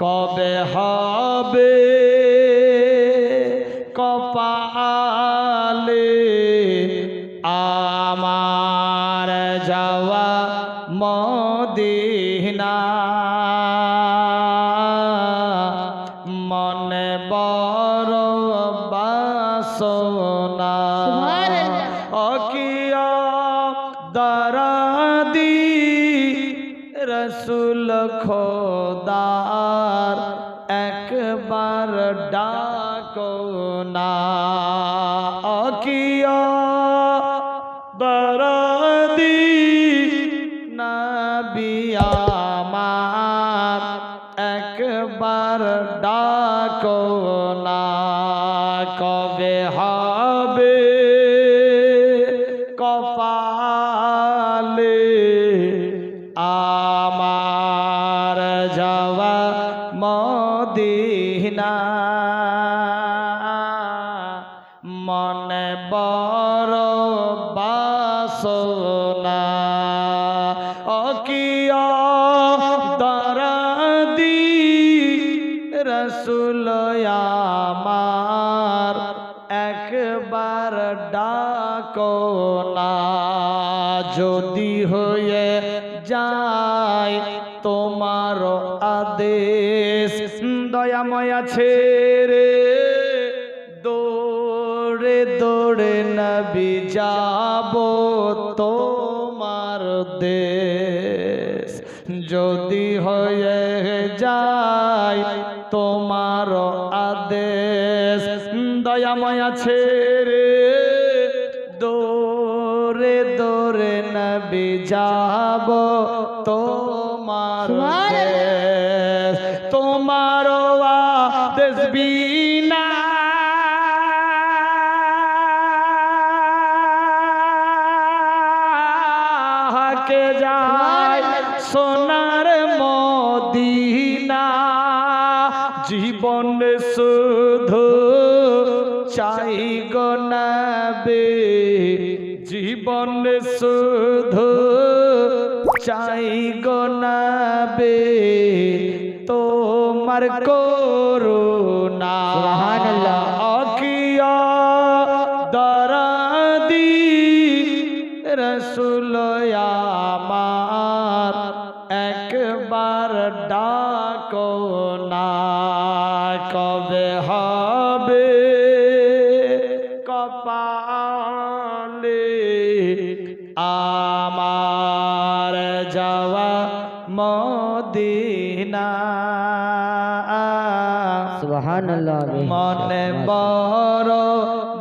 কবে হবে কপালে আমার যাওয়া মদিনা? মনে বড় বাসনা। অকিয়া ডাকো না অকিয়া দরাদি নবিয়ামার একবার ডাকো না কবে হবে কপালে আমার যাওয়া মদিনা মনে বড় বাসনা। অকিয়া দরদি রসুল আমার একবার ডাকো না। যদি হয়ে যায় তোমার আদেশ দয়াময়া ছেড়ে দৌড়ে দৌড়ে নবী যাব তোমার দেশ। যদি হয়ে যায় তোমার আদেশ। দয়াময়া ছেড়ে দৌড়ে দৌড়ে নবী যাব আদেশ বিনা কে যায় সোনার মদিনা। জীবন শুধু চাই গনাবে জীবন শুধু চাই গনাবে তোমার করুণা। অকিয়া দরাদি রসুল আমার একবার ডাকো না। কবে হবে কপালে আমার যাওয়া মদিনা? সুবহানাল্লাহ মনে বড়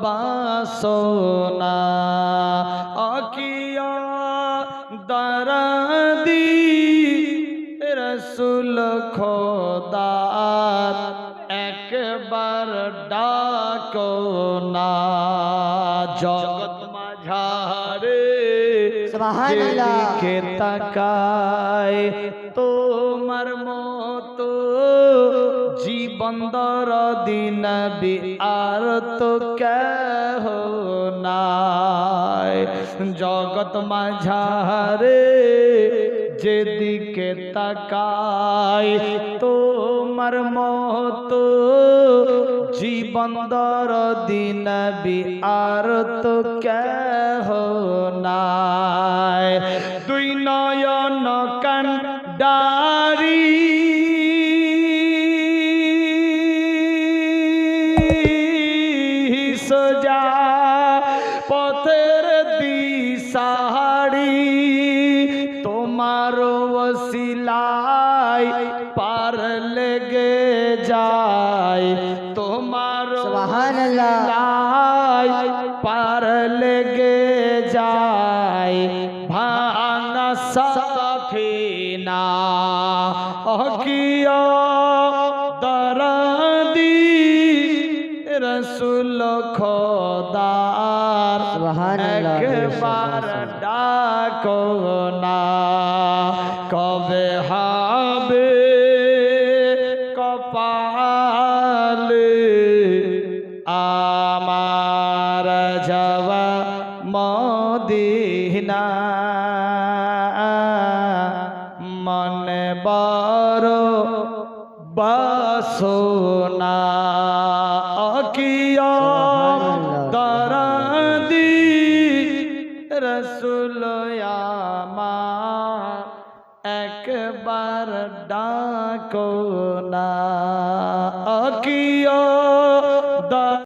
বাসনা অকিয়া দরদি রসুল খোদার একবার ডাকো না জগৎ মাঝারে সুবহানাল্লাহ। যেদিকে তাকায় তোমার মতো জীবন দিন বি আর তো কেহ নাই। জগৎ মাঝারে যেদিকে তাকায়, তোমার মতো জীবন দর দিন বি আর তো কেহ রসুল খোদার। একবার ডাকো না। কবে হবে কপালে? আমার যাওয়া মদিনা। মনে বড় বাসনা। আমার একবার ডাকো না।